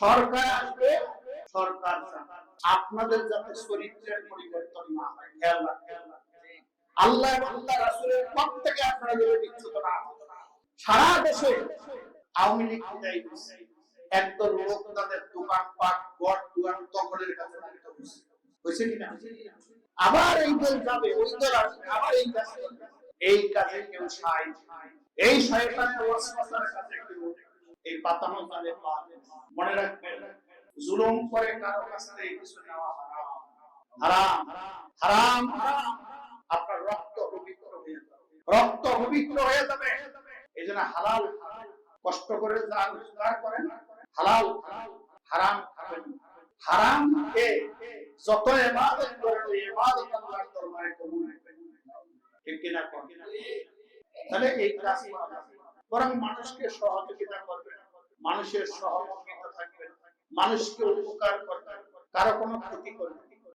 সরকার আসবে, সরকার আপনাদের যাতে চরিত্রের পরিবর্তন না হয়, খেয়াল রাখবেন আল্লাহ আল্লাহ রাসূলের পথ থেকে আপনারা যদি বিচ্যুত না সারা দেশে আওয়ামী লীগ বিদায় হয়েছে একদল লোক তাদের দোকানপাট গড় দুয়ার দখলের কাছে। হয়েছে কিনা আবার এই দল যাবে, ওই দল আসবে, আবার এই করবে। এই কাজে কেউ সাই এই শয়তানের ওয়াসওয়াসার কাছে কেউ এই পাতানো জালে পা। মনে রাখবেন, জুলুম করে কারও কাছ কিছু নেওয়া হারাম। হারাম হারাম, আপনার রক্ত পবিত্র হয়ে যাবে। রক্ত পবিত্র হয়ে যাবে। এই জন্য হালাল কষ্ট করে যা রোজগার করেন, হালাল, হারাম খাবেন। হারাম খেয়ে যত ইবাদত করবে ইবাদত আল্লাহর দরবারে কবুল হবে। ঠিক কিনা তাহলে এই কাজ বরং মানুষকে সহযোগিতা করবেন। মানুষের থাকবেন মানুষকে উপকার করবেন কারও কোনো ক্ষতি করবেন